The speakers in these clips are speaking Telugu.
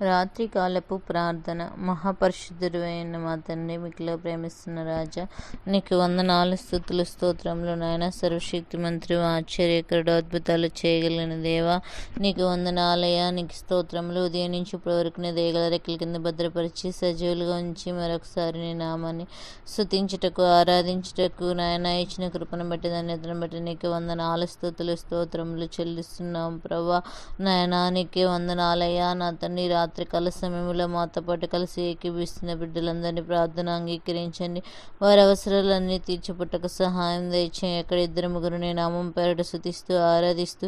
రాత్రికాలపు ప్రార్థన. మహాపరిశుద్ధుడు అయిన మా తండ్రి మిక్కిలో ప్రేమిస్తున్న రాజా నీకు వందనాలు స్థుతులు స్తోత్రంలో నాయన. సర్వశక్తి మంత్రి ఆశ్చర్యకరుడు అద్భుతాలు చేయగలిగిన దేవా నీకు వందనాలయ నీకు స్తోత్రములు ఉదయం నుంచి ఇప్పుడు వరకు నీ దేగల రెక్కల కింద భద్రపరిచి సజీవులుగా ఉంచి మరొకసారి నీ నామాన్ని స్థుతించుటకు ఆరాధించుటకు నాయన ఇచ్చిన కృపను బట్టి ధన్యతను బట్టి నీకు వందనాలు స్థుతులు స్తోత్రములు చెల్లిస్తున్నాం ప్రభా. నాయన నీకే వందనాలయ్యా నా తండ్రి రాత్రికాల సమయంలో మాతో పాటు కలిసి ఏకీభిస్తున్న బిడ్డలందరినీ ప్రార్థన అంగీకరించండి. వారి అవసరాలన్నీ తీర్చిపుట్టకు సహాయం దయచేయండి. ఎక్కడ ఇద్దరు ముగ్గురు నేను నామం పేరట శుతిస్తూ ఆరాధిస్తూ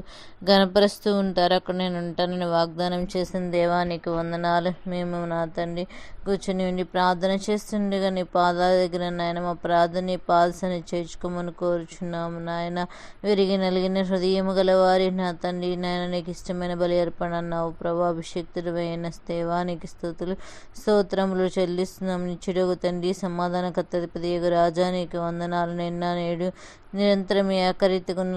గణపరుస్తూ ఉంటారు. అక్కడ నేను ఉంటానని వాగ్దానం చేసిన దేవానికి వందనాలు. మేము నా తండ్రి కూర్చొని ఉండి ప్రార్థన చేస్తుండగా నీ పాదాల దగ్గర నాయన మా ప్రార్థన నీ పాదసని చేర్చుకోమని కోరుచున్నాము నాయన. విరిగి నలిగిన హృదయము గలవారి నా తండ్రి నాయన నీకు ఇష్టమైన బలి అర్పణ అన్నావు. ప్రభా అయిన దేవానికి స్థుతులు స్తోత్రములు చెల్లిస్తున్నాం. నిచ్చుడుగు తండ్రి సమాధానకర్త పదియగు రాజా నీకు వందనాలు నిన్న నేడు నిరంతరం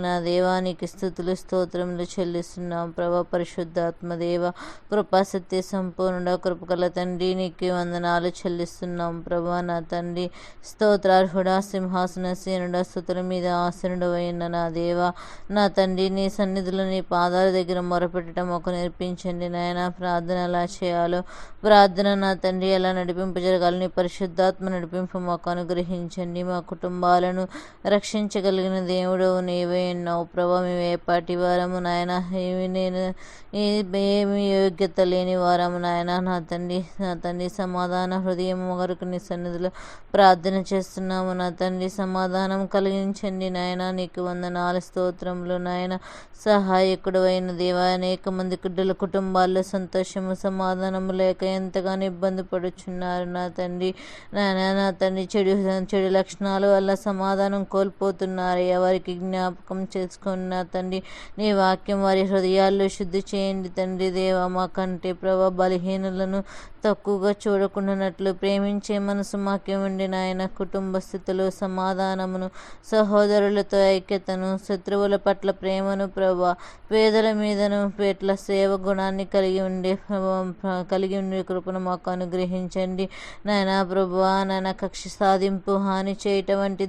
నా దేవానికి స్థుతులు స్తోత్రములు చెల్లిస్తున్నాం. ప్రభా పరిశుద్ధాత్మ దేవ కృపాసత్య సంపూర్ణ కృపకల తండ్రి నీకు వందనాలు చెల్లిస్తున్నాం. ప్రభా నా తండ్రి స్తోత్రార్హుడా సింహాసన సేనుడ స్థుతుల మీద ఆసనుడు అయిన నా దేవ నా తండ్రి నీ సన్నిధిలో నీ పాదాల దగ్గర మొరపెట్టడం ఒక నేర్పించండి నాయన. ప్రార్థన ఎలా చేయాలో ప్రార్థన నా తండ్రి ఎలా నడిపింపు జరగాలని పరిశుద్ధాత్మ నడిపింపు మాకు అనుగ్రహించండి. మా కుటుంబాలను రక్షించ కలిగిన దేవుడు నీవే ఉన్నావు ప్రభా మేము వారము నాయన. ఏమి నేను ఏమి యోగ్యత లేని వారము నాయన. నా తండ్రి నా తండ్రి సమాధాన హృదయం వరకు నీ సన్నిధిలో ప్రార్థన చేస్తున్నాము. నా తండ్రి సమాధానం కలిగించండి నాయన. నీకు వందనాలు స్తోత్రములు నాయన. సహాయకుడు అయిన దేవ అనేక మంది బిడ్డల కుటుంబాల్లో సంతోషము సమాధానము లేక ఎంతగానో ఇబ్బంది పడుచున్నారు. నా తండ్రి నాయన నా తండ్రి చెడు చెడు లక్షణాల వల్ల సమాధానం కోల్పోతున్నారు. ఎవరికి జ్ఞాపకం చేసుకున్న తండ్రి నీ వాక్యం వారి హృదయాల్లో శుద్ధి చేయండి తండ్రి దేవ. మా కంటే ప్రభా బలహీనులను తక్కువగా చూడకుండానట్లు ప్రేమించే మనసు మాకేమండి నాయన కుటుంబ స్థితిలో సమాధానమును సహోదరులతో ఐక్యతను శత్రువుల పట్ల ప్రేమను ప్రభా పేదల మీదను పేట్ల సేవ గుణాన్ని కలిగి ఉండే కలిగి ఉండే కృపను మాకు అనుగ్రహించండి. నాయన ప్రభా నాయన కక్ష సాధింపు హాని చేయటం వంటి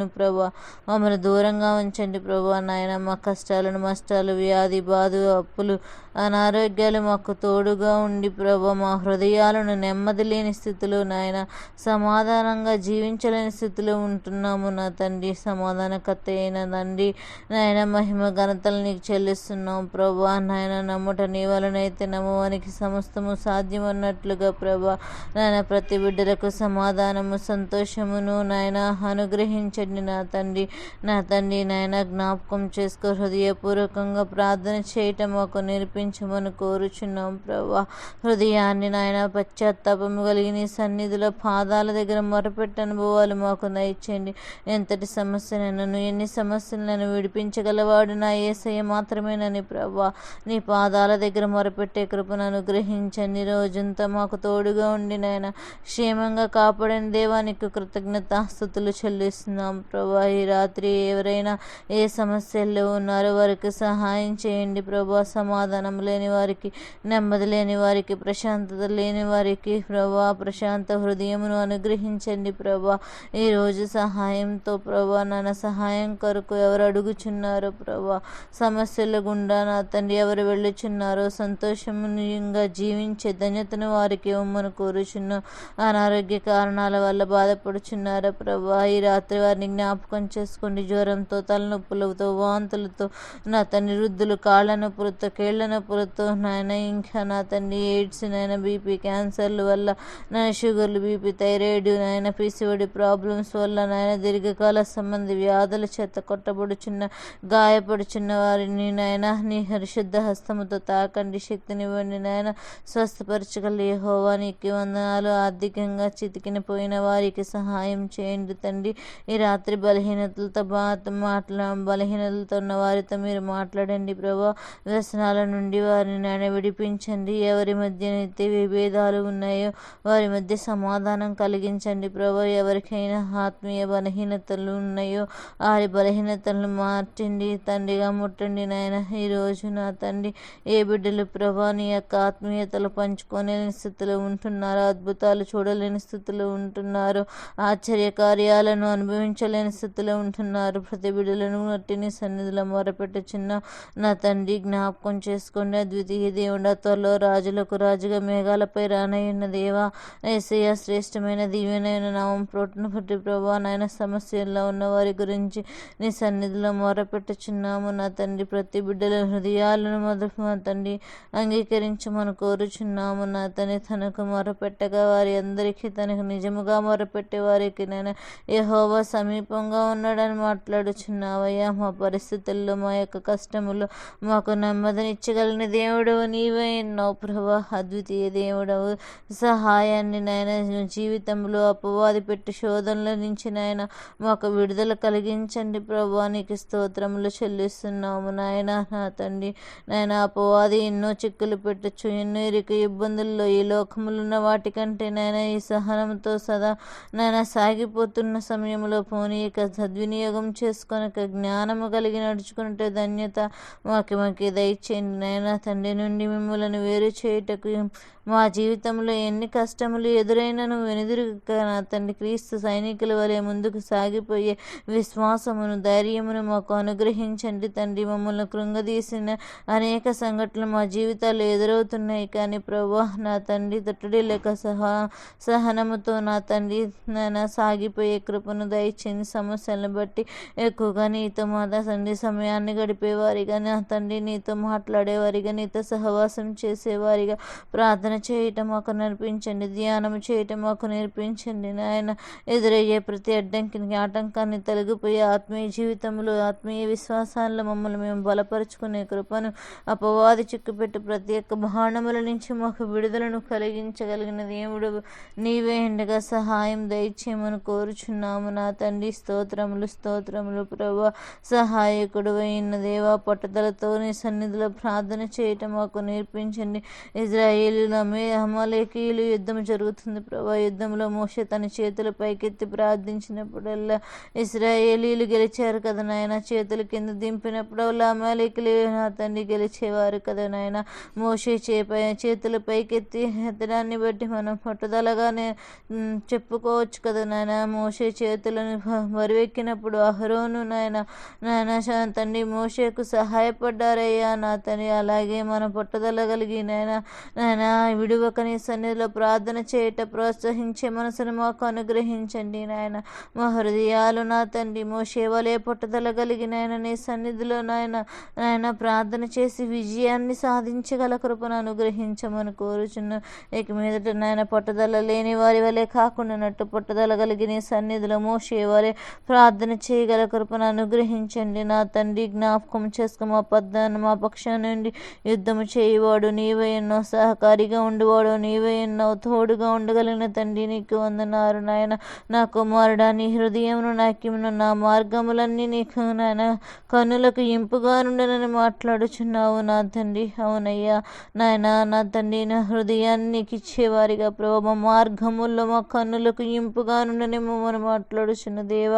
దుష్ప్రక్రియలను ప్రభా. మమ్మల్ని దూరంగా ఉంచండి ప్రభా నాయన. మా కష్టాలను నష్టాలు వ్యాధి బాధ అప్పులు అనారోగ్యాలు మాకు తోడుగా ఉండి ప్రభా. మా హృదయాలను నెమ్మది లేని స్థితిలో నాయన సమాధానంగా జీవించలేని స్థితిలో ఉంటున్నాము నా తండ్రి. సమాధానకర్త అయిన తండ్రి నాయన మహిమ ఘనతలు నీకు చెల్లిస్తున్నాం ప్రభా. నాయన నమ్ముట నీ వలనైతే నమ్మవానికి సమస్తము సాధ్యం అన్నట్లుగా ప్రభా. నాయన ప్రతి బిడ్డలకు సమాధానము సంతోషమును నాయన అనుగ్రహించండి నా తండ్రి నా తండ్రి నాయన జ్ఞాపకం చేసుకో. హృదయపూర్వకంగా ప్రార్థన చేయటం మాకు నేర్పించమని కోరుచున్నాం ప్రభా. హృదయాన్ని నాయన పశ్చాత్తాపము కలిగి నీ సన్నిధిలో పాదాల దగ్గర మొరపెట్ట అనుభవాలు మాకు దయచేయండి ఎంతటి సమస్యలను ఎన్ని సమస్యలను విడిపించగలవాడు నా ఏసయ్య మాత్రమేనని ప్రభా. నీ పాదాల దగ్గర మొరపెట్టే కృపను అనుగ్రహించండి. రోజంతా మాకు తోడుగా ఉండి నాయన క్షేమంగా కాపాడని దేవానికి కృతజ్ఞతాస్థుతులు చెల్లిస్తున్నాం ప్రభా ఈ రాత్రి ఎవరైనా ఏ సమస్యల్లో ఉన్నారో వారికి సహాయం చేయండి ప్రభా. సమాధానం లేని వారికి నెమ్మది లేని వారికి ప్రశాంతత లేని వారికి ప్రభా ప్రశాంత హృదయమును అనుగ్రహించండి ప్రభా. ఈరోజు సహాయంతో ప్రభా నాన్న సహాయం కొరకు ఎవరు అడుగుచున్నారో ప్రభా. సమస్యల గుండా నా తండ్రి ఎవరు వెళ్ళుచున్నారో సంతోషంగా జీవించే ధన్యతను వారికి ఇవ్వమని కోరుచున్న అనారోగ్య కారణాల వల్ల బాధపడుచున్నారో ప్రభా? ఈ రాత్రి వారిని జ్ఞాపకం చేసుకోండి జ్వరంతో తలనొప్పులతో వాంతులతో నా తన్ని వృద్ధులు కాళ్ళ నొప్పులతో కేళ్ళ నొప్పులతో నాయన ఇంకా నా తండ్రి ఎయిడ్స్ నాయన బీపీ క్యాన్సర్ల వల్ల నా షుగర్లు బీపీ థైరాయిడ్ నాయన పిసిఓడి ప్రాబ్లమ్స్ వల్ల నాయన దీర్ఘకాల సంబంధి వ్యాధుల చేత కొట్టబడుచున్న గాయపడుచున్న వారిని నాయన నీ హరిశుద్ధ హస్తముతో తాకండి శక్తినివ్వండి నాయన స్వస్థపరచగల హోవా నీకు వందనాలు. ఆర్థికంగా చితికిన పోయిన వారికి సహాయం చేయండి తండ్రి. ఈ రాత్రి బలహీనతలతో బా మాట్లా బలహీనతలతో ఉన్న వారితో మీరు మాట్లాడండి ప్రభా. వ్యసనాల నుండి వారిని నాయన విడిపించండి. ఎవరి మధ్యనైతే విభేదాలు ఉన్నాయో వారి మధ్య సమాధానం కలిగించండి ప్రభా. ఎవరికైనా ఆత్మీయ బలహీనతలు ఉన్నాయో వారి బలహీనతలను మార్చండి. తండ్రిగా ముట్టండి నాయన. ఈరోజు నా తండ్రి ఏ బిడ్డలు ప్రభా నీ యొక్క ఆత్మీయతలు పంచుకోలేని స్థితిలో ఉంటున్నారు అద్భుతాలు చూడలేని స్థితిలో ఉంటున్నారు ఆశ్చర్య కార్యాలను అనుభవించలేని స్థితిలో ఉంటున్నారు. ప్రతి బిడ్డలను నట్టిని సన్నిధిలో మొరపెట్టుచున్న నా తండ్రి జ్ఞాపకం చేసుకోండి అద్వితీయ దేవుడా త్వరలో రాజులకు రాజుగా మేఘాలపై రానయ్యున్న దేవా ఏసయ శ్రేష్టమైన దివ్యనైన నామం ప్రోటును బట్టి ప్రభా నాయన సమస్యల్లో ఉన్న వారి గురించి నీ సన్నిధిలో మొరపెట్టుచున్నాము. నా తండ్రి ప్రతి బిడ్డల హృదయాలను మొదటి మా తండ్రి అంగీకరించమని కోరుచున్నాము. నా తండ్రి తనకు మొరపెట్టగా వారి అందరికీ తనకు నిజముగా మొరపెట్టే వారికి నేను యహోవా సమీపంగా ఉన్నాడని మాట్లాడుచున్నావయ్యా. మా పరిస్థితుల్లో మా యొక్క కష్టములు మాకు నెమ్మదినిచ్చగలిగిన దేవుడు నీవే ఎన్నో ప్రభా. అద్వితీయ దేవుడవు సహాయాన్ని నాయన జీవితంలో అపవాది పెట్టి శోధనల నుంచి నాయన మాకు విడుదల కలిగించండి ప్రభా. నీకు స్తోత్రములు చెల్లిస్తున్నాము నాయన నా తండ్రి. నాయన అపవాది ఎన్నో చిక్కులు పెట్టచ్చు ఎన్నో ఇరుక ఇబ్బందుల్లో ఈ లోకములున్న వాటికంటే నాయన ఈ సహనంతో సదా నాయన సాగిపోతున్న సమయంలో పోనీ సద్వినియోగం చేసుకొనక జ్ఞానము కలిగి నడుచుకుంటే ధన్యత మాకి మాకి దయచేయండి నాయన. తండ్రి నుండి మిమ్మల్ని వేరు చేయుటకు మా జీవితంలో ఎన్ని కష్టములు ఎదురైనను వెనుదిరుగక నా తండ్రి క్రీస్తు సైనికుల వలె ముందుకు సాగిపోయే విశ్వాసమును ధైర్యమును మాకు అనుగ్రహించండి తండ్రి. మమ్మల్ని కృంగదీసిన అనేక సంఘటనలు మా జీవితాలు ఎదురవుతున్నాయి కానీ ప్రభా నా తండ్రి తట్టుడి లేక సహా సహనముతో నా తండ్రి నా సాగిపోయే కృపను దయచేయండి సమస్యలను బట్టి ఎక్కువగా నీతో మా తండ్రి సమయాన్ని గడిపేవారిగా నా తండ్రి నీతో మాట్లాడేవారిగా నీతో సహవాసం చేసేవారిగా ప్రార్థన చేయటం మాకు నేర్పించండి ధ్యానం చేయటం మాకు నేర్పించండి నాయన. ఎదురయ్యే ప్రతి అడ్డంకిని ఆటంకాన్ని తొలగిపోయే ఆత్మీయ జీవితంలో ఆత్మీయ విశ్వాసాల్లో మమ్మల్ని మేము బలపరుచుకునే కృపను అపవాది చిక్కుపెట్టి ప్రతి ఒక్క బాణముల నుంచి మాకు విడుదలను కలిగించగలిగిన దేవుడు. నీవే ఎండగా సహాయం దయచేయమని కోరుచున్నాము నా తండ్రి. స్తోత్రములు స్తోత్రములు ప్రభా. సహాయకుడు అయిన దేవ పట్టుదలతో నీ సన్నిధిలో ప్రార్థన చేయటం మాకు నేర్పించండి. ఇజ్రాయేలీల మే అమలేకీయులు యుద్ధం జరుగుతుంది ప్రభా. యుద్ధంలో మోషే తన చేతులు పైకెత్తి ప్రార్థించినప్పుడల్లా ఇస్రాయేలీలు గెలిచారు కదా నాయన. చేతులు కింద దింపినప్పుడల్లా అమలేకులు నా తండ్రి గెలిచేవారు కదా నాయన. మోషే చేపై చేతులు పైకెత్తి ఎత్తడాన్ని బట్టి మనం పట్టుదలగానే చెప్పుకోవచ్చు కదా నాయన. మోషే చేతులను మరువెక్కినప్పుడు అహరోను నాయన నాయన తండ్రి మోషేకు సహాయపడ్డారయ్యా నా తండ్రి అలాగే మన పట్టుదల కలిగి నాయన నాయన విడువక నీ సన్నిధిలో ప్రార్థన చేయట ప్రోత్సహించే మనసును మాకు అనుగ్రహించండి నాయన. మా హృదయాలు నా తండ్రి మోషే వలే పట్టుదల కలిగి నాయన నీ సన్నిధిలో నాయన నాయన ప్రార్థన చేసి విజయాన్ని సాధించగల కృపను అనుగ్రహించమని కోరుచున్న. ఇక మీదట నాయన పట్టుదల లేని వారి వలె కాకుండానట్టు పట్టుదల కలిగి నీ సన్నిధిలో మోసే వలె ప్రార్థన చేయగల కృపను అనుగ్రహించండి. నా తండ్రి జ్ఞాపకం చేసుకు మా పద్దాన్ని మా పక్షం నుండి యుద్ధము చేయవాడు నీవే ఎన్నో సహకారిగా ఉండేవాడు నీవే ఎన్నో తోడుగా ఉండగలిగిన తండ్రి నీకు వందనారు నాయన. నా కుమారుడా నీ హృదయమును నాకిమును నా మార్గములన్నీ నీకు నాయన. కన్నులకు ఇంపుగా నుండనని మాట్లాడుచున్నావు నా తండ్రి. అవునయ్యా నాయన నా తండ్రి నా హృదయాన్ని నీకు ఇచ్చేవారిగా ప్రభు మా మార్గముల్లో మా కన్నులకు ఇంపుగా నుండని మమ్మల్ని నన్ను దేవ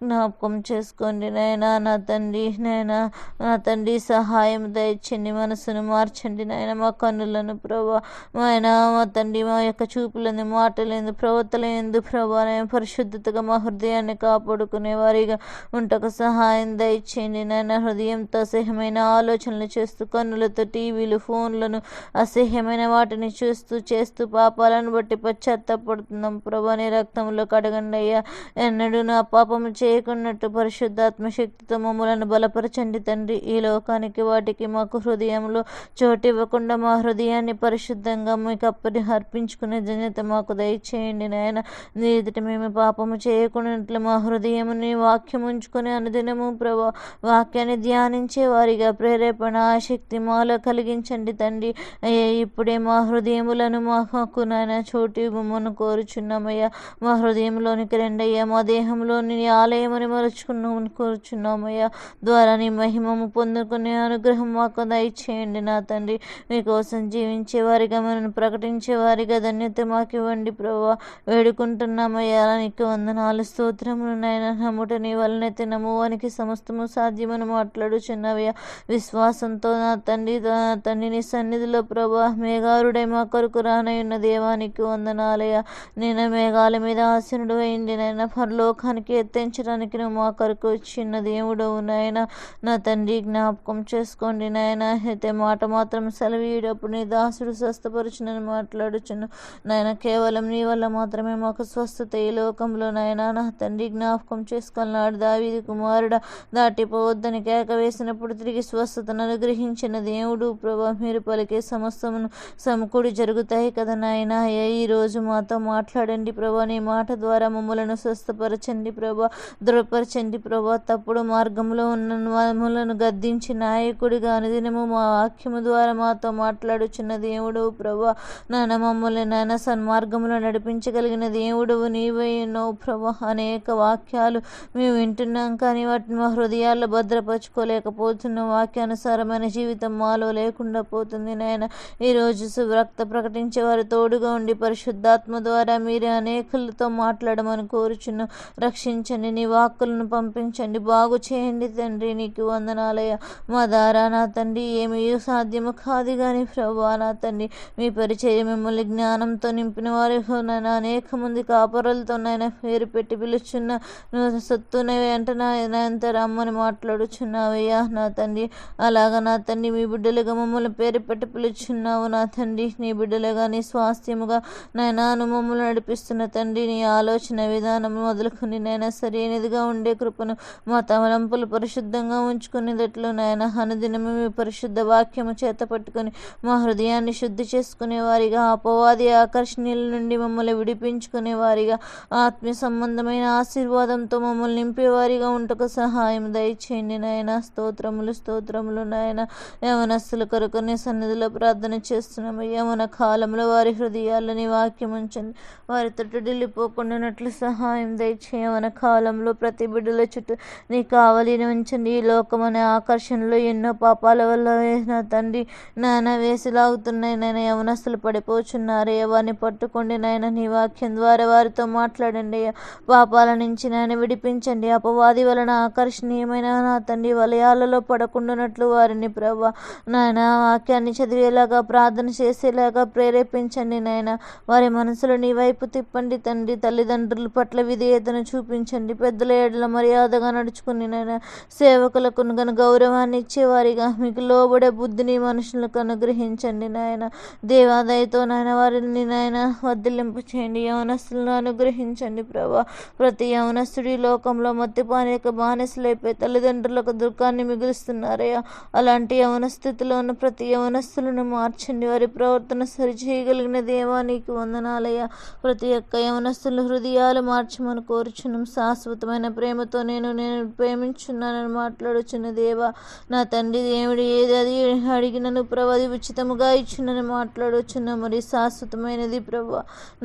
జ్ఞాపకం చేసుకోండి నైనా నా తండ్రి నైనా నా తండ్రి సహాయం దయచండి మనసును మార్చండి నాయన మా కన్నులను ప్రభా ఆయన మా తండ్రి మా యొక్క చూపులందు మాటలేందు ప్రవర్తలందు ప్రభా నేను పరిశుద్ధతగా మా హృదయాన్ని కాపాడుకునే వారిగా ఉంటకు సహాయం దయచేయండి నాయన హృదయంతో అసహ్యమైన ఆలోచనలు చేస్తూ కన్నులతో టీవీలు ఫోన్లను అసహ్యమైన వాటిని చూస్తూ చేస్తూ పాపాలను బట్టి పశ్చాత్తాపడుతున్నాం ప్రభా నీ రక్తంలో కడగండి అయ్యా ఎన్నడూ నా అపాపము చేయకున్నట్టు పరిశుద్ధాత్మ శక్తితో మమ్మలను బలపరచండి తండ్రి. ఈ లోకానికి వాటికి మాకు హృదయంలో చోటు ఇవ్వకుండా మా హృదయాన్ని పరిశుద్ధంగా మీకు అప్పటి అర్పించుకునే జన్యత మాకు దయచేయండి నాయన. నీ ఎదుట మేము పాపము చేయకున్నట్లు మా హృదయముని వాక్యం ఉంచుకుని అనుదినము ప్రభా వాక్యాన్ని ధ్యానించే వారిగా ప్రేరేపణ ఆసక్తి మాలో కలిగించండి తండ్రి. అయ్యా ఇప్పుడే మా హృదయములను మాకు నాయన చోటు ఇవ్వమని కోరుచున్నామయ్యా. మా హృదయంలోనికి రెండయ్యా. మా దేహంలోని నీ ఆలయమని మరచుకున్నామని కోరుచున్నామయ్యా. ద్వారా నీ మహిమము పొందుకునే అనుగ్రహం మాకు దయచేయండి నా తండ్రి. మీకోసం జీవించే వారిగా మనను ప్రకటించే వారిగా ధన్యత మాకు ఇవ్వండి ప్రభా. వేడుకుంటున్నామయ్యా. నీకు వందనాలు స్తోత్రములు నాయన. నమ్ముట నీ వలనైతే నమ్మువానికి సమస్తము సాధ్యమని మాట్లాడుచున్నావయ్యా. విశ్వాసంతో నా తండ్రి నా తండ్రి నీ సన్నిధిలో ప్రభా మేఘారుడై మా కొరకు రానయున్న దేవానికి వందనాలయ్యా. నేను మేఘాల మీద ఆసనుడు అయింది నాయన. ముఖానికి ఎత్తించడానికి నువ్వు మా కొరకు వచ్చిన దేవుడు నాయన. నా తండ్రి జ్ఞాపకం చేసుకోండి నాయన. అయితే మాట మాత్రం సెలవీయడప్పుడు నీ దాసుడు స్వస్థపరచునని మాట్లాడుచును నాయన కేవలం నీ వల్ల మాత్రమే మాకు స్వస్థత ఈ లోకంలో నాయన. నా తండ్రి జ్ఞాపకం చేసుకున్నాడు దావీది కుమారుడ. దాటిపోవద్దని కేక వేసినప్పుడు తిరిగి స్వస్థతను అనుగ్రహించిన దేవుడు ప్రభా మీరు పలికే సమస్తమును సమకూడి జరుగుతాయి కదా నాయన. ఈ రోజు మాతో మాట్లాడండి ప్రభా. నీ మాట ద్వారా మమ్మలను స్వస్థపరచండి. ప్రభా దృఢపరచండి ప్రభా. తప్పుడు మార్గంలో ఉన్న మమ్మలను గద్దించి నాయకుడిగా అనుదినము మా వాక్యము ద్వారా మాతో మాట్లాడుచున్న దేవుడు ప్రభా. నాన్న మమ్మల్ని నాయన సన్మార్గంలో నడిపించగలిగిన దేవుడు నీవై ఉన్నావు ప్రభా. అనేక వాక్యాలు మేము వింటున్నాం కానీ వాటిని మా హృదయాల్లో భద్రపరచుకోలేకపోతున్న వాక్యానుసారమైన జీవితం మాలో లేకుండా పోతుంది నాయన. ఈరోజు సురక్త ప్రకటించే వారు తోడుగా ఉండి పరిశుద్ధాత్మ ద్వారా మీరే అనేకులతో మాట్లాడమని కోరుచున్నాం. రక్షించండి నీ వాక్కులను పంపించండి బాగు చేయండి తండ్రి నీకు వందనాలయ మా దారా నా తండ్రి ఏమీ సాధ్యము కాదు కానీ ప్రభా నా తండ్రి మీ పరిచయం మిమ్మల్ని జ్ఞానంతో నింపిన వారి నన్ను అనేక మంది కాపరులతో నాయన పేరు పెట్టి పిలుచున్న నువ్వు సత్తునే వెంట నాయంత రమ్మని మాట్లాడుచున్నావయ్యా నా తండ్రి. అలాగా నా తండ్రి మీ బిడ్డలుగా మమ్మల్ని పేరు పెట్టి పిలుచున్నావు నా తండ్రి. నీ బిడ్డలుగా నీ స్వాస్థ్యముగా నాయనాను మమ్మల్ని నడిపిస్తున్న తండ్రి నీ ఆలోచన విధానం మొదలుకొని నాయన సరైనదిగా ఉండే కృపను మా తమలంపులు పరిశుద్ధంగా ఉంచుకునేటట్లు నాయన. అనుదినము మీ పరిశుద్ధ వాక్యము చేత పట్టుకొని మా హృదయాన్ని శుద్ధి చేసుకునే వారిగా అపవాది ఆకర్షణీయుల నుండి మమ్మల్ని విడిపించుకునే వారిగా ఆత్మీయ సంబంధమైన ఆశీర్వాదంతో మమ్మల్ని నింపేవారిగా ఉంటకు సహాయం దయచేయండి నాయన. స్తోత్రములు స్తోత్రములు నాయన. యవనస్తుల కొరకు నీ సన్నిధిలో ప్రార్థన చేస్తున్నాము. యవన కాలంలో వారి హృదయాలని వాక్యం ఉంచండి వారి తొట్టుడిల్లిపోకుండానట్లు సహాయం దయచేయండి. దయచేయమన కాలంలో ప్రతి బిడ్డల చుట్టూ నీ కావలిని ఉంచండి ఈ లోకం అనే ఆకర్షణలో ఎన్నో పాపాల వల్ల నా తండ్రి నాయన వేసిలాగుతున్నాయి. నాయన యవనస్తులు పడిపోచున్నారు. వారిని పట్టుకోండి నాయన నీ వాక్యం ద్వారా వారితో మాట్లాడండి. పాపాల నుంచి నాయన విడిపించండి. అపవాది వలన ఆకర్షణీయమైన నా తండ్రి వలయాలలో పడకుండానట్లు వారిని ప్రభా నాయన వాక్యాన్ని చదివేలాగా ప్రార్థన చేసేలాగా ప్రేరేపించండి నాయన. వారి మనసులో నీ వైపు తిప్పండి తండ్రి. తల్లిదండ్రుల పట్ల విధేయతను చూపించండి. పెద్దల ఏడల మర్యాదగా నడుచుకుని నాయన సేవకులకు గన గౌరవాన్ని ఇచ్చేవారిగా మీకు లోబడే బుద్ధిని మనుషులకు అనుగ్రహించండి నాయన. దేవాదయతో నాయన వారిని నాయన వదిలింపు చేయండి. యవనస్తులను అనుగ్రహించండి ప్రభా. ప్రతి యవనస్తుడి లోకంలో మద్యపానీక బానిసలైపోయి తల్లిదండ్రులకు దుఃఖాన్ని మిగులుస్తున్నారయ్యా. అలాంటి యవన స్థితిలో ఉన్న ప్రతి యవనస్తులను మార్చండి. వారి ప్రవర్తన సరిచేయగలిగిన దేవా నీకు వందనాలయ్యా. ప్రతి ఒక్క యవనస్తుల హృదయాలు మార్చమని కోరుచున్నాం శాశ్వతమైన ప్రేమతో నేను నేను ప్రేమించున్నానని మాట్లాడుచున్న దేవా నా తండ్రి దేవుడు ఏది అది అడిగినను ప్రభు అది ఉచితముగా ఇచ్చునని మాట్లాడుచున్న. మరి శాశ్వతమైనది ప్రభు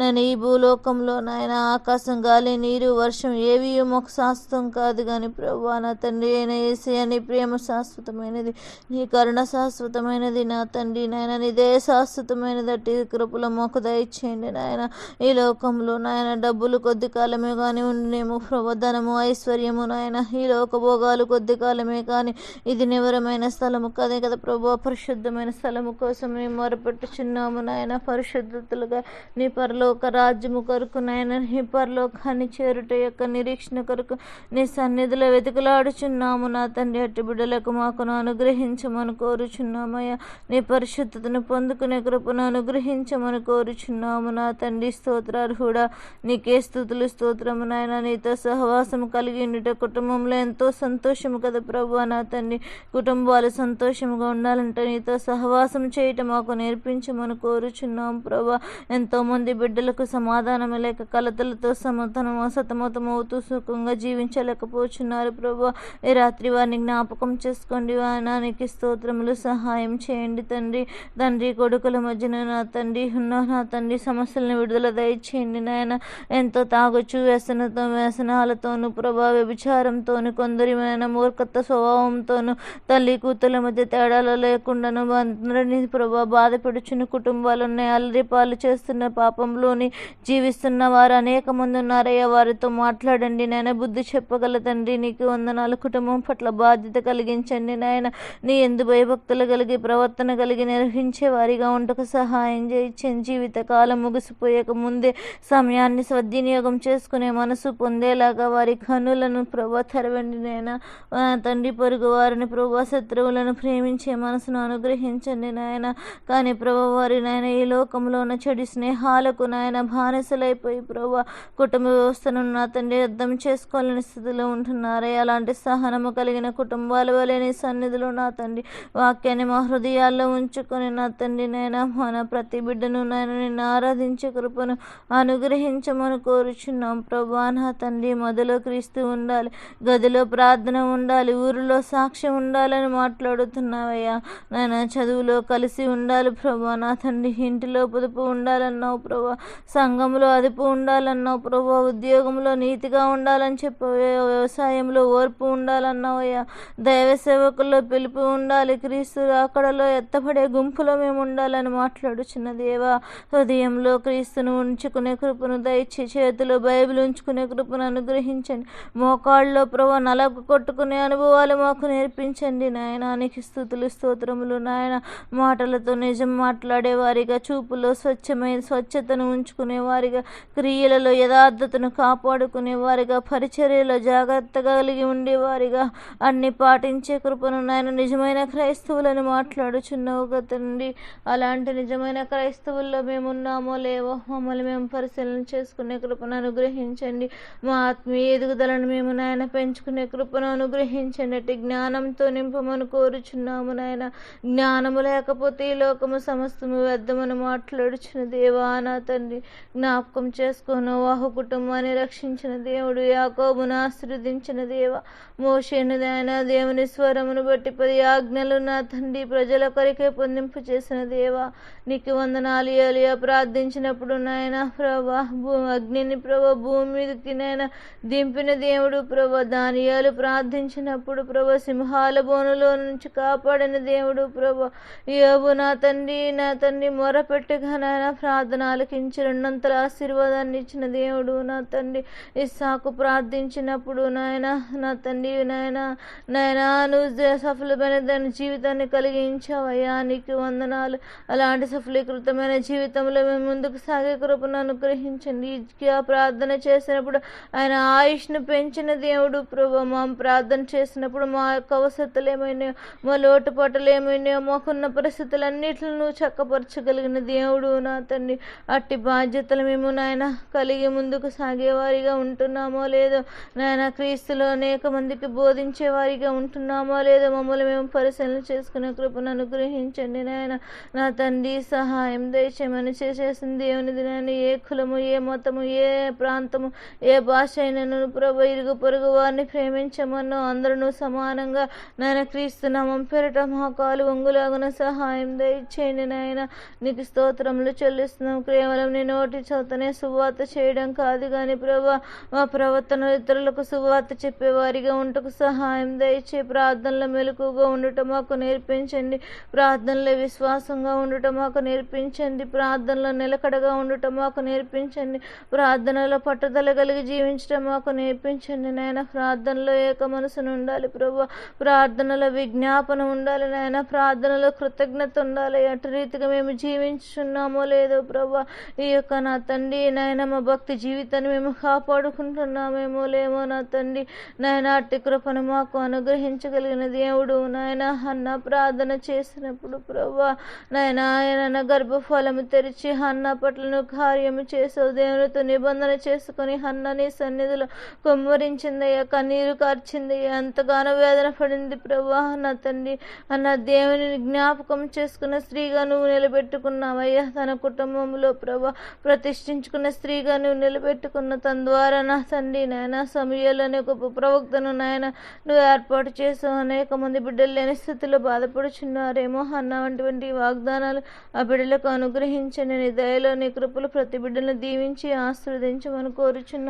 నేను ఈ భూలోకంలో నాయన ఆకాశం గాలి నీరు వర్షం ఏవి మాకు శాశ్వతం కాదు కానీ ప్రభు నా తండ్రి అయిన ఏసీ నీ ప్రేమ శాశ్వతమైనది నీ కరుణ శాశ్వతమైనది. నా తండ్రి నాయన నీదే శాశ్వతమైనది. అట్టి కృపలో మాకు దయచేయండి నాయన. ఈ లోకంలో నాయన డబ్బులు కొద్ది కాలమే కానీ ధనము ప్రబోధనము ఐశ్వర్యము నాయన. ఈ లోక భోగాలు కొద్ది కాలమే కానీ ఇది నివరమైన స్థలము కదే కదా ప్రభు. పరిశుద్ధమైన స్థలము కోసం మేము మొరపెట్టుచున్నాము నాయన. పరిశుద్ధతలుగా నీ పరలోక రాజ్యము కొరకు నాయన. నీ పరలోకాన్ని చేరుట యొక్క నిరీక్షణ కొరకు నీ సన్నిధిలో వెతుకులాడుచున్నాము నా తండ్రి. అట్టి బిడ్డలకు మాకును అనుగ్రహించమని కోరుచున్నామయ్యా. నీ పరిశుద్ధతను పొందుకునే కృపను అనుగ్రహించమని కోరుచున్నాము నా తండ్రి. స్తోత్రార్హుడా నీకే స్థుతులు స్తోత్రము నాయన. నీతో సహవాసం కలిగి ఉండుట కుటుంబంలో ఎంతో సంతోషము కదా ప్రభు నా తండ్రి. కుటుంబాలు సంతోషముగా ఉండాలంటే నీతో సహవాసం చేయటం మాకు నేర్పించమని కోరుచున్నాం ప్రభా. ఎంతోమంది బిడ్డలకు సమాధానం లేక కలతలతో సమతనం సతమతమవుతూ సుఖంగా జీవించలేకపోతున్నారు ప్రభా. ఈ రాత్రి వారిని జ్ఞాపకం చేసుకోండి వానానికి స్తోత్రములు సహాయం చేయండి తండ్రి. తండ్రి కొడుకుల మధ్యన నా తండ్రి ఉన్న నా తండ్రి సమస్యలను విడుదల దయచేయండి నాయన. ఎంతో తాగొచ్చు వ్యసనతో వ్యసనాలతోనూ ప్రభా వ్యభిచారంతోనూ కొందరి నాయన మూర్ఖత్వ స్వభావంతోనూ తల్లి కూతుల మధ్య తేడాలు లేకుండాను అందరినీ ప్రభా బాధపెడుచున్న కుటుంబాలు ఉన్నాయి చేస్తున్న పాపంలోని జీవిస్తున్న వారు అనేక మంది ఉన్నారయ్యా. వారితో మాట్లాడండి నాయన. బుద్ధి చెప్పగల తండ్రి నీకు వందనాలు. కుటుంబం పట్ల బాధ్యత కలిగించండి నాయన. నీ ఎందు భయభక్తులు కలిగి ప్రవర్తన కలిగి నిర్వహించే వారిగా ఉండక సహాయం చేయించండి జీవితకాలం ముగిసిపోయక ముందే సమయాన్ని సద్వినియోగం చేసుకునే మనసు పొందేలాగా వారి కనులను ప్రభా తెరవండి నాయన. తండ్రి పొరుగు వారిని ప్రభా శత్రువులను ప్రేమించే మనసును అనుగ్రహించండి నాయన. కానీ ప్రభా వారి నాయన ఈ లోకంలో ఉన్న చెడు స్నేహాలకు నాయన బానిసలైపోయి ప్రభా కుటుంబ వ్యవస్థను నా తండ్రి అర్థం చేసుకోవాలని స్థితిలో ఉంటున్నారే. అలాంటి సహనము కలిగిన కుటుంబాల వలె సన్నిధులు సన్నిధిలో నా తండ్రి వాక్యాన్ని మా హృదయాల్లో ఉంచుకొని నా తండ్రి నాయన మన ప్రతి బిడ్డను నాయన నిన్ను ఆరాధించే కృపను అనుగ్రహించమని కోరుచున్నాం. ప్రభా నా తండ్రి మొదలో క్రీస్తు ఉండాలి గదిలో ప్రార్థన ఉండాలి ఊరిలో సాక్ష్యం ఉండాలని మాట్లాడుతున్నావయ్యా. నాయన చదువులో కలిసి ఉండాలి ప్రభా. నా తండ్రి ఇంటిలో పొదుపు ఉండాలన్నావు ప్రభా. సంఘంలో అదుపు ఉండాలన్నావు ప్రభా. ఉద్యోగంలో నీతిగా ఉండాలని చెప్పవే. వ్యవసాయంలో ఓర్పు ఉండాలన్నావయ్యా. దైవ సేవకుల్లో పిలుపు ఉండాలి. క్రీస్తు అక్కడలో ఎత్తపడే గుంపులో మేము ఉండాలని మాట్లాడుచున్న దేవా హృదయంలో క్రీస్తును ఉంచుకునే కృపను దయచే చేతిలో బైబిల్ ఉంచుకునే కృపను అనుగ్రహించండి. మోకాళ్ళలో ప్రభు నలగ కొట్టుకునే అనుభవాలు మాకు నేర్పించండి నాయనానికి స్థుతులు స్తోత్రములు నాయన. మాటలతో నిజం మాట్లాడే వారిగా చూపులో స్వచ్ఛమైన స్వచ్ఛతను ఉంచుకునే వారిగా క్రియలలో యథార్థతను కాపాడుకునే వారిగా పరిచర్యలో జాగ్రత్తగా కలిగి ఉండేవారిగా అన్ని పాటించే కృపను నాయన. నిజమైన క్రైస్తవులను మాట్లాడుచున్నావు కదండి అలాంటి నిజమైన క్రైస్తవుల్లో మేము ఉన్నామో లేవో మమ్మల్ని మేము పరిశీలన చేసుకునే కృపను అనుగ్రహించండి. మా ఆత్మీయ ఎదుగుదలను మేము నాయన పెంచుకునే కృపను అనుగ్రహించినట్టు జ్ఞానంతో నింపమని కోరుచున్నాము నాయన. జ్ఞానము లేకపోతే ఈ లోకము సమస్తము వ్యర్థమని మాట్లాడుచున్న దేవా నా తండ్రి. జ్ఞాపకం చేసుకున్న వాహు కుటుంబాన్ని రక్షించిన దేవుడు యాకోబును ఆశీర్వదించిన దేవ. మోషేను నాయన దేవుని స్వరమును బట్టి పది ఆజ్ఞలు నా తండ్రి ప్రజల కొరికే పొందింపు చేసిన దేవా. నీకు వందనాలు ఏలియా. ప్రార్థించినప్పుడు నాయన ప్రభా భూ అగ్నిని ప్రభా భూమి మీద శక్తినైనా దింపిన దేవుడు ప్రభ దానియాలు ప్రార్థించినప్పుడు ప్రభ సింహాల బోనులో నుంచి కాపాడిన దేవుడు ప్రభ. యోబు నా తండ్రి నా తండ్రి మొరపెట్టుగా నాయన ప్రార్థన ఆలకించి రెండంతల ఆశీర్వాదాన్ని ఇచ్చిన దేవుడు నా తండ్రి. ఇస్సాకు ప్రార్థించినప్పుడు నాయన నా తండ్రి నాయన నాయన నువ్వు సఫలమైన దాని జీవితాన్ని కలిగించావయ్యా నీకు వందనాలు. అలాంటి సఫలీకృతమైన జీవితంలో మేము ముందుకు సాగే కృపను అనుగ్రహించండి. ప్రార్థన చేసినప్పుడు ఆయన ఆయుష్ను పెంచిన దేవుడు ప్రభు మా ప్రార్థన చేసినప్పుడు మా యొక్క అవసరతలు ఏమైనాయో మా లోటుపాటలు ఏమైనాయో మాకున్న పరిస్థితులన్నిటిని నువ్వు చక్కపరచగలిగిన దేవుడు నా తండ్రి. అట్టి బాధ్యతలు మేము నాయన కలిగి ముందుకు సాగేవారిగా ఉంటున్నామో లేదో నాయన క్రీస్తులో అనేక మందికి బోధించేవారిగా ఉంటున్నామో లేదో మమ్మల్ని మేము పరిశీలన చేసుకునే కృపను అనుగ్రహించండి నాయన. నా తండ్రి సహాయం దయచేయమని చేసేసింది దేవునిది నాయన ఏ కులము ఏ మతము ఏ ప్రాంతము ఏ భాష అయినను ప్రభు ఇరుగు పొరుగు వారిని ప్రేమించమన్నో అందరూ సమానంగా నాయన క్రీస్తునామం పెరట మా కాలు వంగులాగున సహాయం దయచేయండి నాయన. నీకు స్తోత్రములు చెల్లిస్తున్నాం. కేవలం నీ నోటి చోతనే సువార్త చేయడం కాదు కానీ ప్రభా మా ప్రవర్తన ఇతరులకు సువార్త చెప్పేవారిగా ఉంటకు సహాయం దయచే ప్రార్థనలో మెలకుగా ఉండటం మాకు నేర్పించండి. ప్రార్థనలో విశ్వాసంగా ఉండటం మాకు నేర్పించండి. ప్రార్థనలో నిలకడగా ఉండటం మాకు నేర్పించండి. ప్రార్థనలో పట్టుదల కలిగి జీవించడం మాకు నేర్పించండి నాయన. ప్రార్థనలో ఏక మనసును ఉండాలి ప్రభు. ప్రార్థనలో విజ్ఞాపన ఉండాలి నాయన. ప్రార్థనలో కృతజ్ఞత ఉండాలి. అటు రీతిగా మేము జీవించున్నామో లేదో ప్రభు. ఈ యొక్క నా తండ్రి నాయన మా భక్తి జీవితాన్ని మేము కాపాడుకుంటున్నామేమో లేమో నా తండ్రి. నాయన అట్టి కృపను మాకు అనుగ్రహించగలిగిన దేవుడు నాయన. అన్న ప్రార్థన చేసినప్పుడు ప్రభా. నాయన ఆయన గర్భఫలము తెరిచి అన్న పట్లను కార్యము చేసావు దేవునితో నిబంధన చేసుకొని అన్న హన్నని సన్నిధిలో కుమ్మరించిందయ్యా కన్నీరు కార్చిందయ్యా ఎంతగానో వేదన పడింది ప్రభా నా తండ్రి. అన్న దేవుని జ్ఞాపకం చేసుకున్న స్త్రీగా నువ్వు నిలబెట్టుకున్నావయ్యా. తన కుటుంబంలో ప్రభా ప్రతిష్ఠించుకున్న స్త్రీగా నువ్వు నిలబెట్టుకున్న తన ద్వారా నా తండ్రి నాయన సమయంలోనే గొప్ప ప్రవక్తను నాయన నువ్వు ఏర్పాటు చేసావు. అనేక మంది బిడ్డలు లేని స్థితిలో బాధపడుచున్నారేమో అన్న వంటి వాగ్దానాలు ఆ బిడ్డలకు అనుగ్రహించని నీ దయలో నీ కృపలు ప్రతి బిడ్డను దీవించి ఆశీర్వదించమని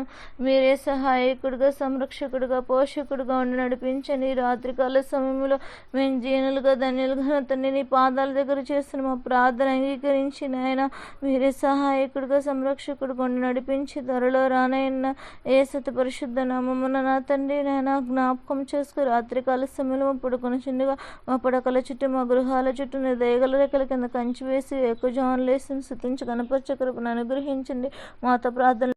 కోరుచున్నాం మీరే సహాయకుడిగా సంరక్షకుడిగా పోషకుడిగా ఉండి నడిపించండి. ఈ రాత్రికాల సమయంలో మేము జీనులుగా ధన్యులుగా తండ్రి నీ పాదాల దగ్గర చేస్తున్న. మా ప్రార్థన అంగీకరించి నాయన మీరే సహాయకుడిగా సంరక్షకుడిగా ఉండి నడిపించి త్వరలో రానయ్యన్న ఏ సత పరిశుద్ధ నామమున నా తండ్రి నాయన జ్ఞాపకం చేసుకు రాత్రికాల సమయంలో మా పడుకొని చిన్నగా మా పడకల చుట్టూ మా గృహాల చుట్టూ నీ దయగల రెక్కల కింద కంచి వేసి ఎక్కువ జాన్ లేసి స్థుతించి అనుగ్రహించండి. మాతో ప్రార్థన